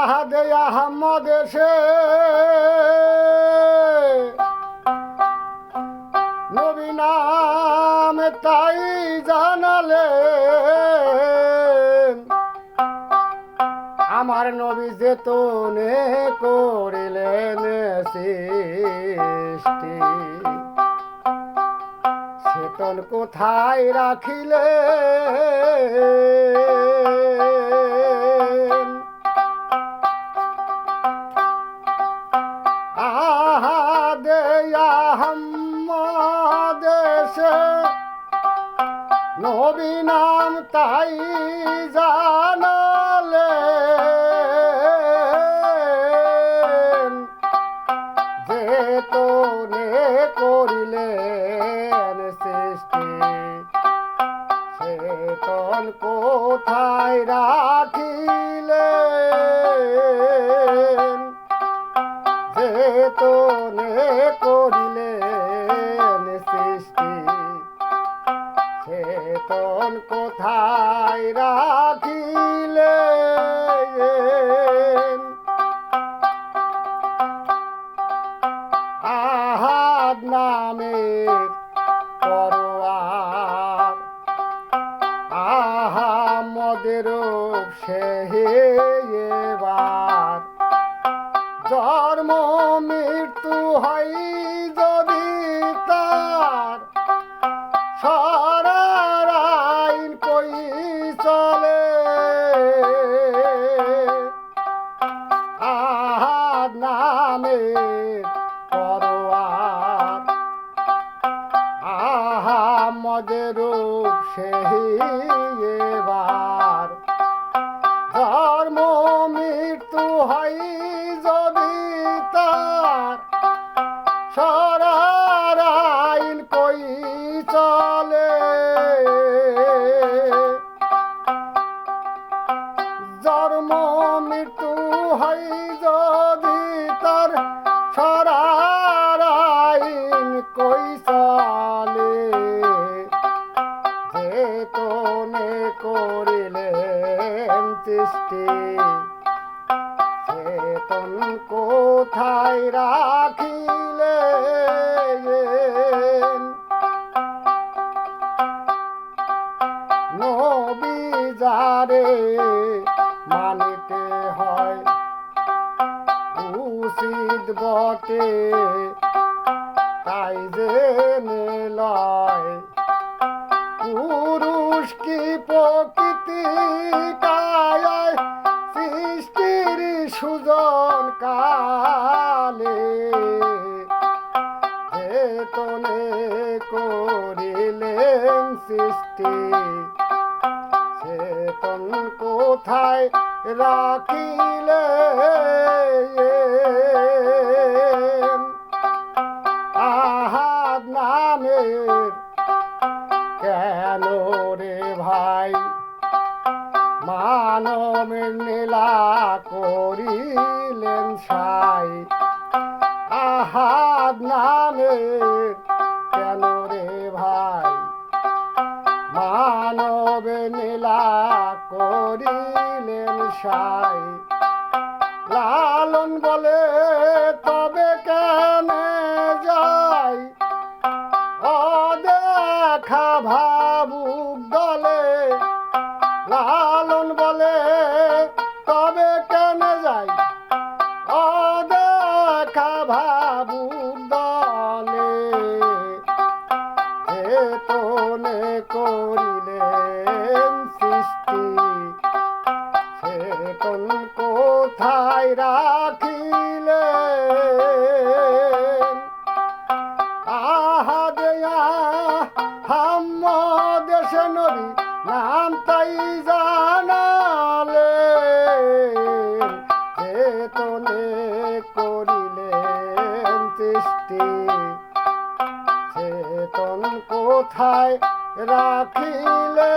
আহাদে আহম্মদ এসে নবী নাম তাই জানালেন। আমার নবী যেতনে করিলেন সৃষ্টি। চেতন কোথায় রাখিলে? আহম্মদেশে নবী নাম তাই জানালেন যে তোনে করিলেন সৃষ্টি চেতন কোথায় রাখিলেন চেতন কোথায় রাখিলেন আহাদ নামের পরোয়ার। আহামদের সেবার জন্ম মৃত্যু হয় আহামদের সেই এবার। ধর্ম মৃত্যু হয় যদি তার, সরার আইন কই চলে? জন্ম মৃত্যু হয় চেতন কোথায় রাখিলেন নবী যারে মানিতে হয়, উচিত বটে, তাই যে লয় পুরুষ কি প্রকৃতি চেতনে করিলেন সৃষ্টি। চেতন কোথায় রাখিলেন আহাদ নামের কেন রে ভাই? মানব নীলা করিলেন মানব নীলা করিলেন সাই। লালন বলে তবে কেন চেতনে করিলেন সৃষ্টি। চেতন কোথায় রাখিলেন? আহা দেয়া হাম্মদ দেশে নবী, নাম তাই জানালে চেতনে করিলেন সৃষ্টি। কোথায় রাখিলে?